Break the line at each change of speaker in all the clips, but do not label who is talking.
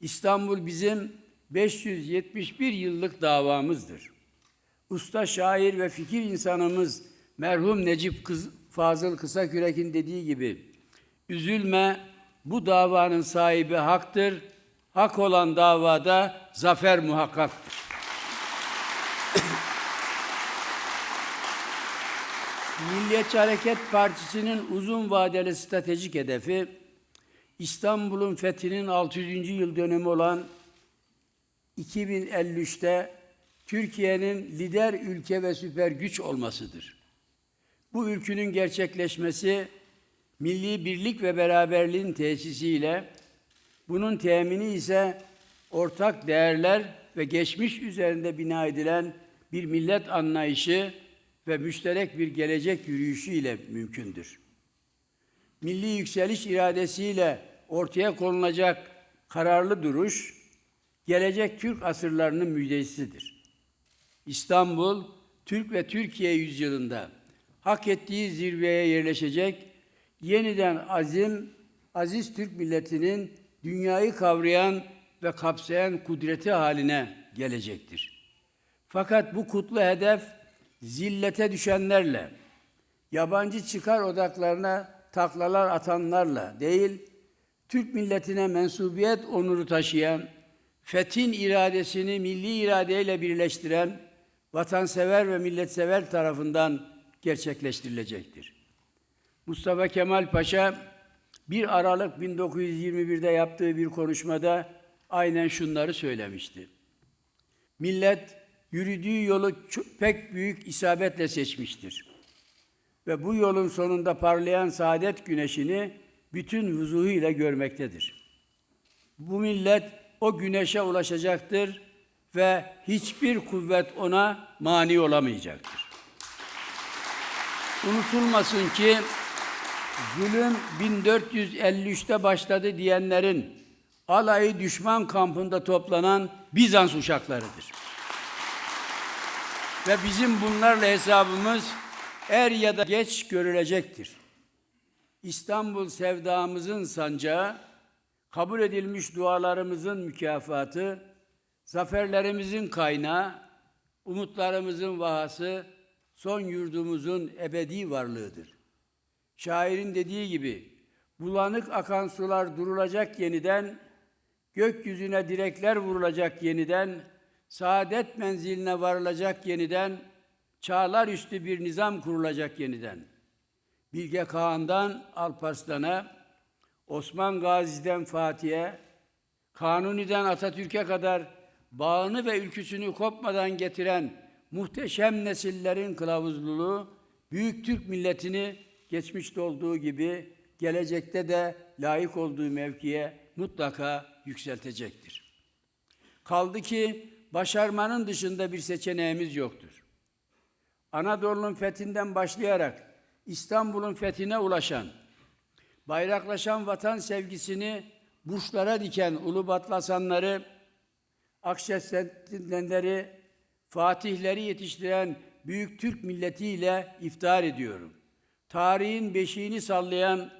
İstanbul bizim 571 yıllık davamızdır. Usta şair ve fikir insanımız merhum Necip Kız, Fazıl Kısakürek'in dediği gibi üzülme bu davanın sahibi haktır. Hak olan davada zafer muhakkaktır. Milliyetçi Hareket Partisi'nin uzun vadeli stratejik hedefi İstanbul'un fethinin 600. yıl dönümü olan 2053'te Türkiye'nin lider ülke ve süper güç olmasıdır. Bu ülkünün gerçekleşmesi milli birlik ve beraberliğin tesisiyle bunun temini ise ortak değerler ve geçmiş üzerinde bina edilen bir millet anlayışı ve müşterek bir gelecek yürüyüşü ile mümkündür. Milli yükseliş iradesiyle ortaya konulacak kararlı duruş, gelecek Türk asırlarının müjdecisidir. İstanbul, Türk ve Türkiye yüzyılında hak ettiği zirveye yerleşecek, yeniden azim, aziz Türk milletinin dünyayı kavrayan ve kapsayan kudreti haline gelecektir. Fakat bu kutlu hedef zillete düşenlerle, yabancı çıkar odaklarına taklalar atanlarla değil, Türk milletine mensubiyet onuru taşıyan, fethin iradesini milli iradeyle birleştiren, vatansever ve milletsever tarafından gerçekleştirilecektir. Mustafa Kemal Paşa 1 Aralık 1921'de yaptığı bir konuşmada aynen şunları söylemişti. Millet yürüdüğü yolu çok, pek büyük isabetle seçmiştir. Ve bu yolun sonunda parlayan saadet güneşini bütün vuzuhuyla görmektedir. Bu millet o güneşe ulaşacaktır ve hiçbir kuvvet ona mani olamayacaktır. Unutulmasın ki zulüm 1453'te başladı diyenlerin alayı düşman kampında toplanan Bizans uşaklarıdır. Ve bizim bunlarla hesabımız er ya da geç görülecektir. İstanbul sevdamızın sancağı, kabul edilmiş dualarımızın mükafatı, zaferlerimizin kaynağı, umutlarımızın vahası, son yurdumuzun ebedi varlığıdır. Şairin dediği gibi, bulanık akan sular durulacak yeniden, gökyüzüne direkler vurulacak yeniden, saadet menziline varılacak yeniden, çağlar üstü bir nizam kurulacak yeniden. Bilge Kağan'dan Alparslan'a, Osman Gazi'den Fatih'e, Kanuni'den Atatürk'e kadar bağını ve ülküsünü kopmadan getiren muhteşem nesillerin kılavuzluluğu, büyük Türk milletini geçmişte olduğu gibi gelecekte de layık olduğu mevkiye mutlaka yükseltecektir. Kaldı ki başarmanın dışında bir seçeneğimiz yoktur. Anadolu'nun fethinden başlayarak İstanbul'un fethine ulaşan, bayraklaşan vatan sevgisini burçlara diken Ulubatlasanları, Akşesenleri, Fatihleri yetiştiren büyük Türk milletiyle iftihar ediyorum. Tarihin beşiğini sallayan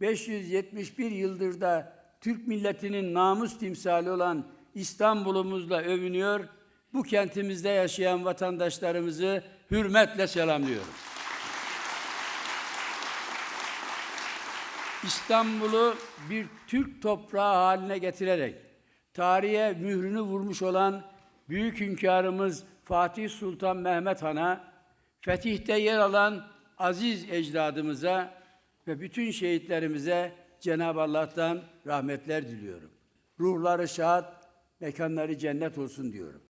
571 yıldır da Türk milletinin namus timsali olan İstanbul'umuzla övünüyor. Bu kentimizde yaşayan vatandaşlarımızı hürmetle selamlıyorum. İstanbul'u bir Türk toprağı haline getirerek tarihe mührünü vurmuş olan büyük hünkârımız Fatih Sultan Mehmet Han'a, fetihte yer alan aziz ecdadımıza ve bütün şehitlerimize Cenab-ı Allah'tan rahmetler diliyorum. Ruhları şad, mekanları cennet olsun diyorum.